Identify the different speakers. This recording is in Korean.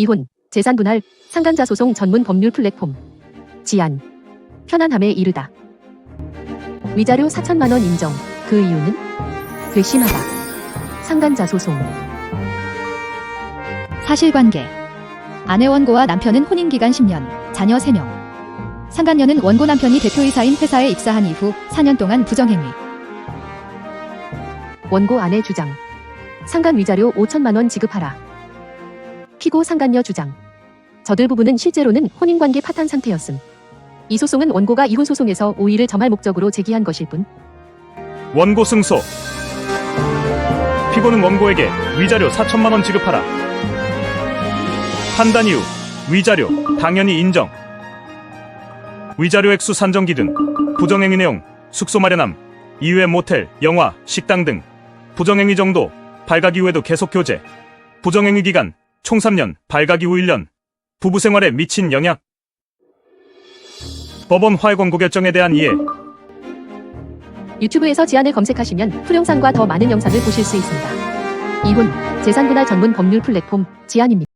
Speaker 1: 이혼, 재산 분할, 상간자 소송 전문 법률 플랫폼. 지안. 편안함에 이르다. 위자료 4천만 원 인정. 그 이유는 괘씸하다. 상간자 소송.
Speaker 2: 사실관계. 아내 원고와 남편은 혼인기간 10년, 자녀 3명. 상간녀는 원고 남편이 대표이사인 회사에 입사한 이후 4년 동안 부정행위.
Speaker 1: 원고 아내 주장. 상간 위자료 5천만 원 지급하라. 피고 상간녀 주장. 저들 부부는 실제로는 혼인관계 파탄 상태였음. 이 소송은 원고가 이혼 소송에서 오의를 점할 목적으로 제기한 것일 뿐
Speaker 3: 원고 승소. 피고는 원고에게 위자료 4천만 원 지급하라. 판단 이후 위자료 당연히 인정. 위자료 액수 산정 기준, 부정행위 내용, 숙소 마련함, 이외 모텔, 영화, 식당 등 부정행위 정도, 발각 이후에도 계속 교제, 부정행위 기간 총 3년, 발각 이후 1년, 부부 생활에 미친 영향. 법원 화해 권고 결정에 대한 이해,
Speaker 1: 유튜브에서 지안을 검색하시면 풀영상과 더 많은 영상을 보실 수 있습니다. 이혼, 재산분할 전문 법률 플랫폼 지안입니다.